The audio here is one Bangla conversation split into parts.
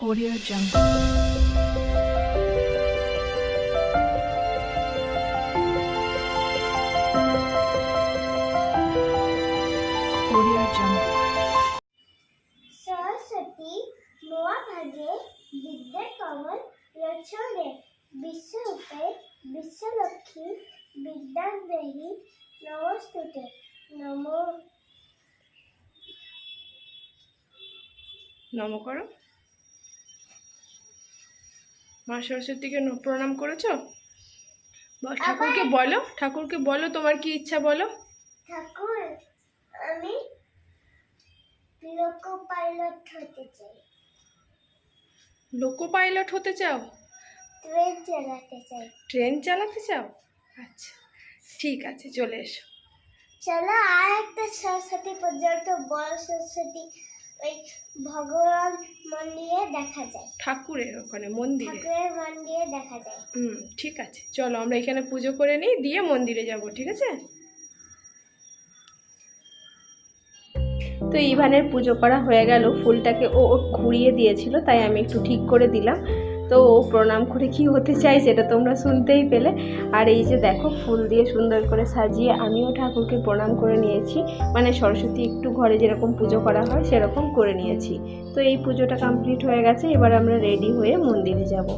Audio Jungle. Audio Jungle. Saraswati মহাভাগে বিদ্যার কমল রচনে বিশ্বরূপে বিশ্বলক্ষ্মী বিদ্যাদেহী নমস্তুতে নম নম করো মা সরস্বতীকে প্রণাম করেছ? ঠাকুরকে বলো ঠাকুরকে বলো তোমার কি ইচ্ছা বলো। ঠাকুর আমি লোকো পাইলট হতে চাই। লোকো পাইলট হতে চাও? ট্রেন চালাতে চাই। ট্রেন চালাতে চাও? আচ্ছা ঠিক আছে চলে এসো। চলো আর একটা সরস্বতী পর্যন্ত বড় সরস্বতী ওই ভগবান মন্দিরে দেখা যায়। ঠাকুরের ওখানে মন্দিরে? ঠাকুরের মন্দিরে দেখা যায়। হুম ঠিক আছে। চলো আমরা এখানে পুজো করে নিই দিয়ে মন্দিরে যাব ঠিক আছে? তো ইভানের পুজো করা হয়ে গেল ফুলটাকে ও ও ঘুরিয়ে দিয়েছিল তাই আমি একটু ঠিক করে দিলাম। তো ও প্রণাম করে কি হতে চাই সেটা তোমরা শুনতেই পেলে। আর এই যে দেখো, ফুল দিয়ে সুন্দর করে সাজিয়ে আমিও ঠাকুরকে প্রণাম করে নিয়েছি। মানে সরস্বতী একটু ঘরে যেরকম পুজো করা হয়, সেরকম করে নিয়েছি। তো এই পুজোটা কমপ্লিট হয়ে গেছে, এবার আমরা রেডি হয়ে মন্দিরে যাব।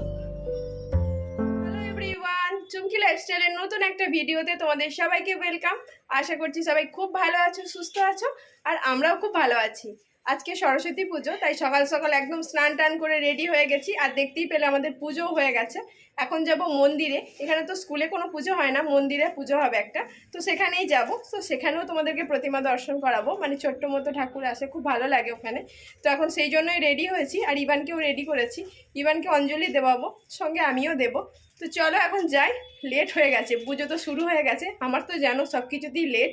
চুমকি লাইফস্টাইলের নতুন একটা ভিডিওতে তোমাদের সবাইকে ওয়েলকাম আশা করছি সবাই খুব ভালো আছো, সুস্থ আছো, আর আমরাও খুব ভালো আছি। আজকে সরস্বতী পুজো, তাই সকাল সকাল একদম স্নান টান করে রেডি হয়ে গেছি। আর দেখতেই পেলে আমাদের পুজোও হয়ে গেছে। এখন যাব মন্দিরে। এখানে তো স্কুলে কোনো পুজো হয় না, মন্দিরে পুজো হবে একটা। তো সেখানেই যাব। তো সেখানেও তোমাদেরকে প্রতিমা দর্শন করাবো। মানে ছোট্ট মতো ঠাকুর আসে, খুব ভালো লাগে ওখানে। তো এখন সেই জন্যই রেডি হয়েছি। আর ইভানকেও রেডি করেছি। ইভানকে অঞ্জলি দেওয়াবো, সঙ্গে আমিও দেবো। তো চলো এখন যাই। লেট হয়ে গেছে। পুজো তো শুরু হয়ে গেছে। আমার তো জানো সব কিছুতেই লেট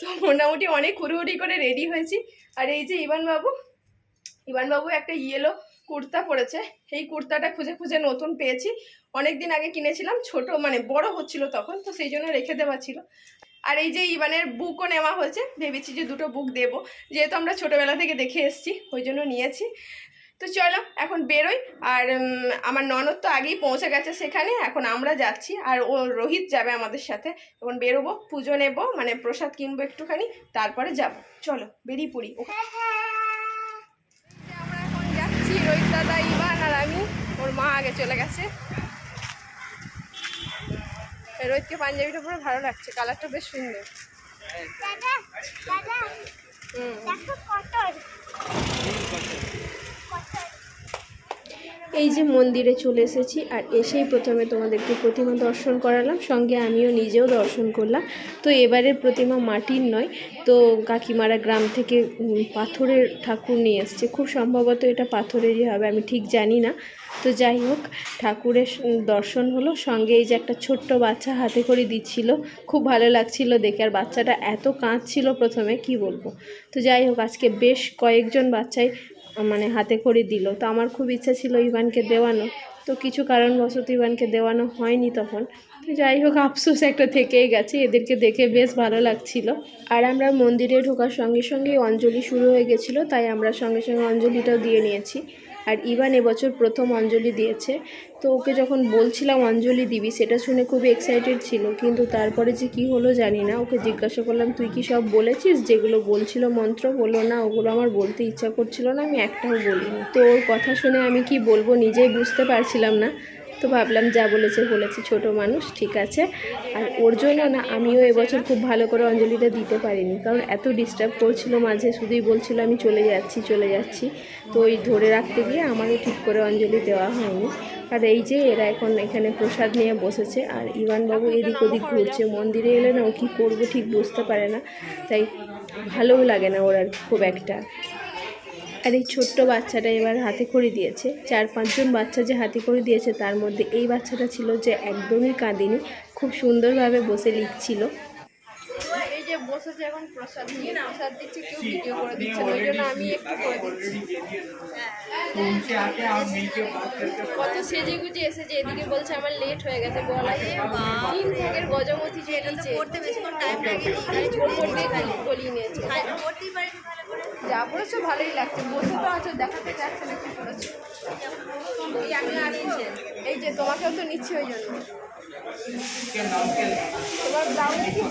তো মোটামুটি অনেক হুড়ি করে রেডি হয়েছি। আর এই যে ইভান বাবু ইভান বাবু একটা ইয়েলো কুর্তা পরেছে। এই কুর্তাটা খুঁজে খুঁজে নতুন পেয়েছি। অনেক দিন আগে কিনেছিলাম, ছোট মানে বড় হচ্ছিল তখন, তো সেই জন্য রেখে দেওয়া ছিল। আর এই যে ইভানের বুকও নেওয়া হয়েছে, ভেবেছি যে দুটো বুক দেবো। যেহেতু আমরা ছোটোবেলা থেকে দেখে এসেছি, ওই জন্য নিয়েছি। তো চলো এখন বেরোই। আর আমার ননদ তো আগেই পৌঁছে গেছে সেখানে এখন আমরা যাচ্ছি। আর ও রোহিত যাবে আমাদের সাথে। এখন বেরোবো পুজো নেব মানে প্রসাদ কিনবো একটুখানি তারপরে যাব। চলো বেরিয়ে পড়ি। আমরা এখন যাচ্ছি রোহিত দাদা ইভান আর আমি। ওর মা আগে চলে গেছে। রোহিতকে পাঞ্জাবিটা পুরো ভালো লাগছে কালারটা বেশ সুন্দর। হুম দেখো কটন এই যে মন্দিরে চলে এসেছি আর এসেই প্রথমে তোমাদেরকে প্রতিমা দর্শন করালাম, সঙ্গে আমিও নিজেও দর্শন করলাম। তো এবারের প্রতিমা মাটির নয়, তো কাকিমারা গ্রাম থেকে পাথরের ঠাকুর নিয়ে এসছে। খুব সম্ভবত এটা পাথরেরই হবে, আমি ঠিক জানি না। তো যাই হোক, ঠাকুরের দর্শন হলো, সঙ্গে এই যে একটা ছোট্ট বাচ্চা হাতে করে দিচ্ছিল, খুব ভালো লাগছিল দেখে। আর বাচ্চাটা এত কাঁদছিল প্রথমে, কি বলব? তো যাই হোক, আজকে বেশ কয়েকজন বাচ্চাই মানে হাতে করে দিল। তো আমার খুব ইচ্ছা ছিল ইভানকে দেওয়ানো। তো কিছু কারণবশত ইভানকে দেওয়ানো হয়নি তখন। তো যাই হোক, আফসোস একটা থেকেই গেছে। এদেরকে দেখে বেশ ভালো লাগছিল। আর আমরা মন্দিরে ঢোকার সঙ্গে সঙ্গে অঞ্জলি শুরু হয়ে গেছিল, তাই আমরা সঙ্গে সঙ্গে অঞ্জলিটাও দিয়ে নিয়েছি। আর ইভান এবছর প্রথম অঞ্জলি দিয়েছে। তো ওকে যখন বলছিলাম অঞ্জলি দিবি, সেটা শুনে খুব এক্সাইটেড ছিল। কিন্তু তারপরে যে কি হলো জানি না। ওকে জিজ্ঞাসা করলাম, তুই কি সব বলেছিস যেগুলো বলছিল মন্ত্র? বলল, না, ওগুলো আমার বলতে ইচ্ছা করছিল না, আমি একটাও বলিনি। তো ওর কথা শুনে আমি কি বলব নিজেই বুঝতে পারছিলাম না। তো ভাবলাম যা বলেছে বলেছে ছোট মানুষ, ঠিক আছে। আর ওর জন্য না আমিও এবছর খুব ভালো করে অঞ্জলিটা দিতে পারিনি, কারণ এত ডিস্টার্ব করছিল মাঝে, শুধুই বলছিল আমি চলে যাচ্ছি চলে যাচ্ছি। তো ওই ধরে রাখতে গিয়ে আমারও ঠিক করে অঞ্জলি দেওয়া হয়নি। আর এই যে এরা এখন এখানে প্রসাদ নিয়ে বসেছে, আর ইভানবাবু এদিক ওদিক ঘুরছে, মন্দিরে এলে না ও কী করব ঠিক বুঝতে পারে না, তাই ভালোও লাগে না ওর আর খুব একটা। আর এই ছোট্ট বাচ্চাটা এবার হাতে খড়ি দিয়েছে। চার পাঁচজন বাচ্চা যে হাতে খড়ি দিয়েছে তার মধ্যে এই বাচ্চাটা ছিল যে একদমই কাঁদিনি খুব সুন্দরভাবে বসে লিখছিল। বসেছে এখন প্রসাদ নিয়ে না প্রসাদ দিচ্ছে কেউ ভিডিও করে দিচ্ছে ওই জন্য আমি একটু করে দিচ্ছি। কত সেজে গুজে এসেছে এদিকে বলছে আমার লেট হয়ে গেছে গলায়। তিন গজমতি যে নিচে। পড়তে টাইম নিয়েছে পড়তেই যা পড়েছো, ভালোই লাগছে। বসে তো আছো, দেখাতে যাচ্ছে না কি পড়েছো। এই যে, তোমাকেও তো নিচ্ছি ওই জন্য। তোমার ব্লাউজে কি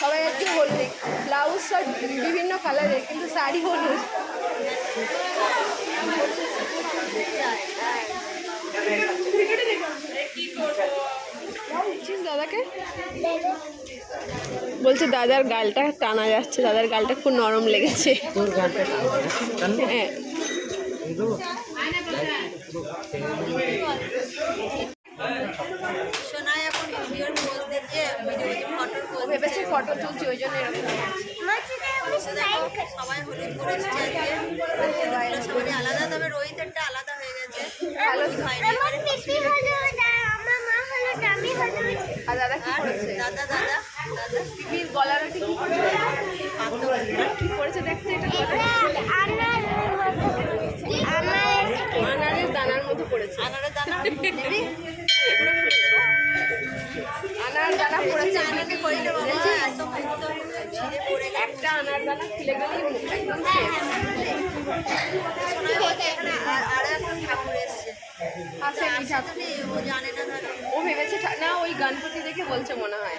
সবাই একটু হলুদ ব্লাউজ সব বিভিন্ন কালারের কিন্তু শাড়ি হলুদ। দাদাকে? বলছে দাদার গালটা টানা যাচ্ছে দাদার গালটা খুব নরম লেগেছে। হ্যাঁ। ভেবেছে ফটো তুলছি ওই জন্য এরকম সবাই হলুদ আলাদা তবে রোহিতেরটা আলাদা হয়ে গেছে। হলুদ হয়নি আমার পিসি হলুদ আর আমার মা হলুদ আমি হলুদ আর দাদা কি আর করেছে? দাদা দাদা দাদা। গলার কি করেছে? করেছে? দেখতে এটা আনার আনার আনারের দানার মতো করেছে। আনারের দানা? আনার দানা পড়েছে বাবা ছিঁড়ে পড়ে একটা আনার দানা খুলে একদম এখানে আর- মনে হয়।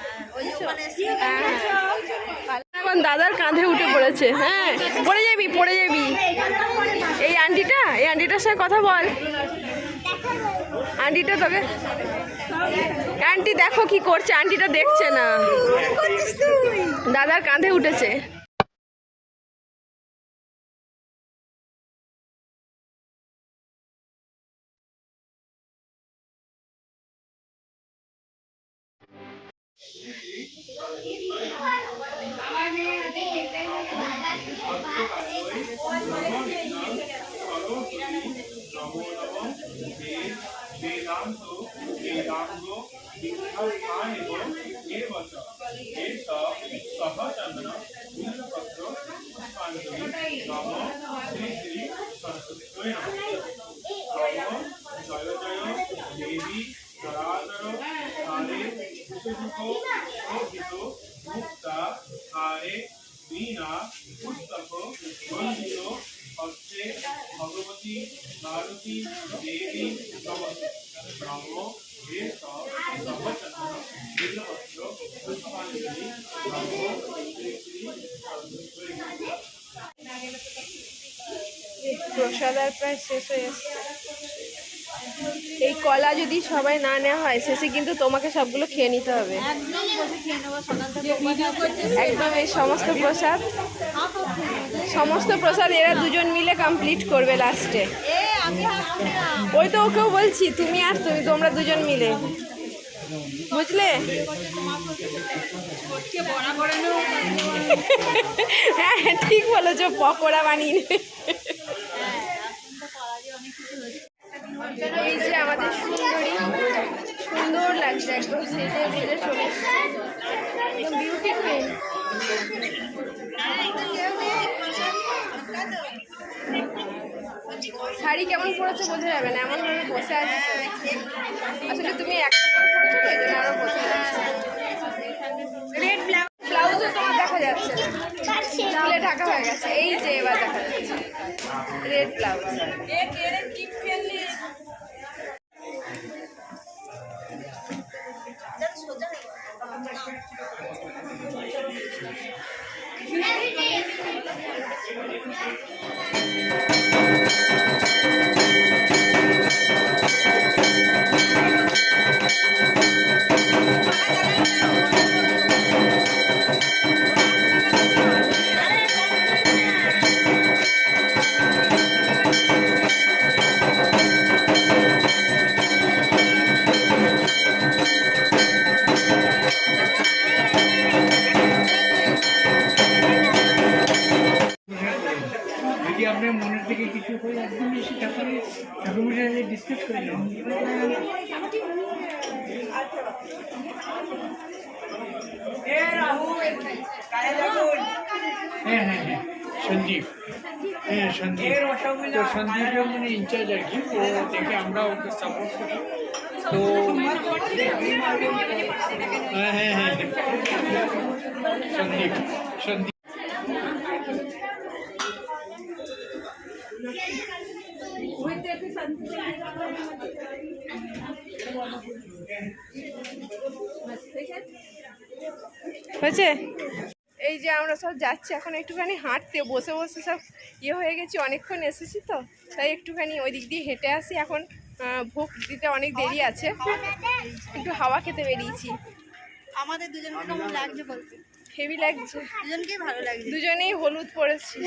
দাদার কাঁধে উঠে পড়েছে। হ্যাঁ পড়ে যাবি পড়ে যাবি। এই আন্টিটা, এই আন্টিটার সঙ্গে কথা বল। আন্টিটা তোকে আন্টি দেখো কি করছে, আন্টিটা দেখছে না। দাদার কাঁধে উঠেছে। वेदांतो वेदांतो विख्याताएव एव च एष सः चन्दन बिल्वपत्र पुष्पाञ्जलि नमो श्री श्री सरस्वती नमः जय जय देवी धराधर काले कुशुको शोभितो मुक्ता हारे वीणा पुस्तक वंदितो हस्ते भगवती मारुति देवी नमस्ते সরস্বতী প্রসাদ আর প্রায় শেষ হয়ে এসছে এই কলা যদি সবাই না নেওয়া হয়, শেষে কিন্তু তোমাকে সবগুলো খেয়ে নিতে হবে। একদম এই সমস্ত প্রসাদ। সমস্ত প্রসাদ এরা দুজন মিলে কমপ্লিট করবে লাস্টে ওই তো ওকেও বলছি তুমি আর তুমি তোমরা দুজন মিলে। বুঝলে? হ্যাঁ হ্যাঁ, ঠিক বলেছ পকোড়া বানিয়ে এই যে আমাদের সুন্দরী সুন্দর লাগছে একদম সেজে বুঝে চলে এসেছে। একদম বিউটি কুইন শাড়ি কেমন পরেছে বোঝা যাবে না এমন ভাবে বসে আছে। আসলে তুমি একটা করে পরেছো তো এই জন্য আরও বোঝা রেড ব্লাউজও তোমার দেখা যাচ্ছে। না ঢাকা হয়ে গেছে এই যে এবার দেখা যাচ্ছে। রেড ব্লাউজ যদি হ্যাঁ হ্যাঁ হ্যাঁ সঞ্জীব হ্যাঁ সঞ্জীব তো সঞ্জীব মানে ইনচার্জ আর কি ও দেখে আমরা ওকে সাপোর্ট করি তো হ্যাঁ হ্যাঁ হ্যাঁ সন্দীপ সন্দীপ হয়েছে? এই যে আমরা সব যাচ্ছি, এখন একটুখানি হাঁটতে, বসে বসে সব ইয়ে হয়ে গেছি, অনেকক্ষণ এসেছি তো, তাই একটুখানি ওই দিক দিয়ে হেঁটে আসি এখন ভোগ দিতে অনেক দেরি আছে। একটু হাওয়া খেতে বেরিয়েছি। আমাদের দুজনকে কেমন লাগছে বলতে? হেভি লাগছে। দুজনকেই ভালো লাগছে। দুজনেই হলুদ পরেছি।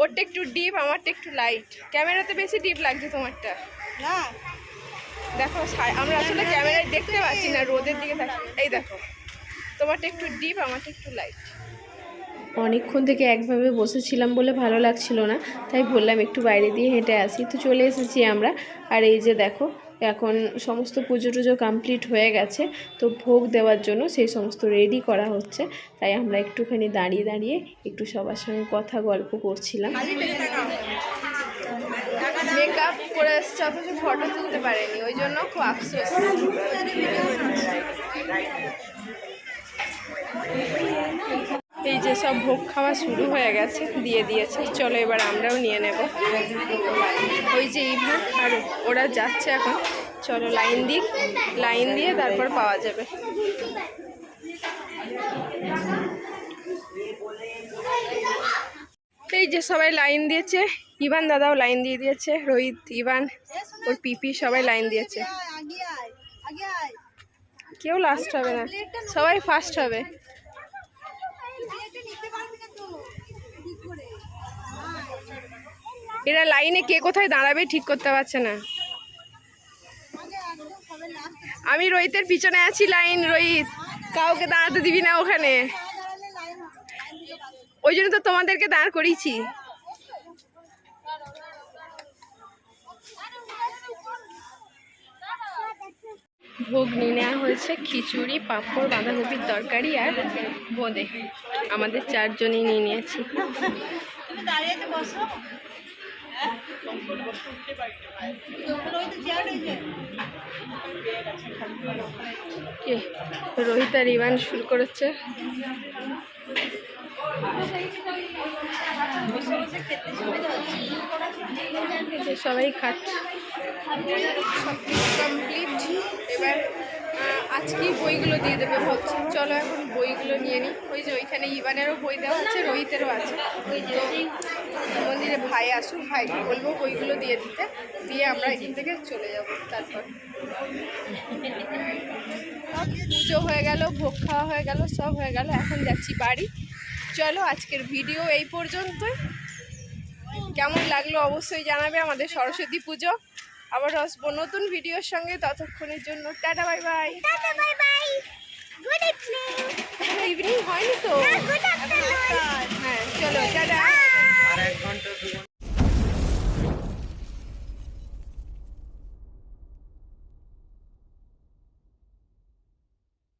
ওরটা একটু ডিপ আমারটা একটু লাইট। ক্যামেরাতে বেশি ডিপ লাগছে তোমারটা। না। দেখো আমরা আসলে ক্যামেরায় দেখতে পাচ্ছি না রোদের দিকে এই দেখো। তোমারটা একটু ডিপ আমারটা একটু লাইট। অনেকক্ষণ থেকে একভাবে বসেছিলাম বলে ভালো লাগছিল না তাই বললাম একটু বাইরে দিয়ে হেঁটে আসি। তো চলে এসেছি আমরা। আর এই যে দেখো এখন সমস্ত পুজো টুজো কমপ্লিট হয়ে গেছে, তো ভোগ দেওয়ার জন্য সেই সমস্ত রেডি করা হচ্ছে। তাই আমরা একটুখানি দাঁড়িয়ে দাঁড়িয়ে একটু সবার সঙ্গে কথা গল্প করছিলাম। মেকআপ করে ফটো তুলতে পারেনি, ওই জন্য খুব আফসোস। এই যে সব ভোগ খাওয়া শুরু হয়ে গেছে দিয়ে দিয়েছে। চলো এবার আমরাও নিয়ে নেব। ওই যে ইভা আর ওরা যাচ্ছে এখন। চলো লাইন দিক লাইন দিয়ে তারপর পাওয়া যাবে। এই যে সবাই লাইন দিয়েছে ইভান দাদাও লাইন দিয়ে দিয়েছে রোহিত ইভান ওর পিপি সবাই লাইন দিয়েছে। কেউ লাস্ট হবে না। সবাই ফার্স্ট হবে প্লেটটা নিতে পারবি না তো ঠিক করে এরা লাইনে কে কোথায় দাঁড়াবে ঠিক করতে পারছে না। আমি রোহিতের পিছনে আছি লাইন, রোহিত, কাউকে দাঁড়াতে দিবি না ওখানে। ওই জন্য তো তোমাদেরকে দাঁড় করিয়েছি। ভোগ নিয়ে নেওয়া হয়েছে খিচুড়ি, পাঁপড়, বাঁধাকপির তরকারি আর বোঁদে। আমাদের চারজনই নিয়ে নিয়েছি। রোহিত আর শুরু করেছে। সবাই খাচ্ছে কমপ্লিট। এবার আজকেই বইগুলো দিয়ে দেবে ভাবছি। চলো এখন বইগুলো নিয়ে নিই। ওই যে ওইখানে ইভানেরও বই দেওয়া আছে, রোহিতেরও আছে। মন্দিরে ভাই আসুক ভাইকে বলব, বইগুলো দিয়ে দিতে। দিয়ে আমরা এখান থেকে চলে যাব তারপর। পুজো হয়ে গেল, ভোগ খাওয়া হয়ে গেল, সব হয়ে গেল। এখন যাচ্ছি বাড়ি। চলো আজকের ভিডিও এই পর্যন্তই। কেমন লাগল অবশ্যই জানাবে আমাদের সরস্বতী পুজো। আবার আসব নতুন ভিডিওর সঙ্গে ততক্ষণের জন্য tata bye bye evening evening হয়নি তো? হ্যাঁ চলো টাটা। আর এক ঘণ্টা।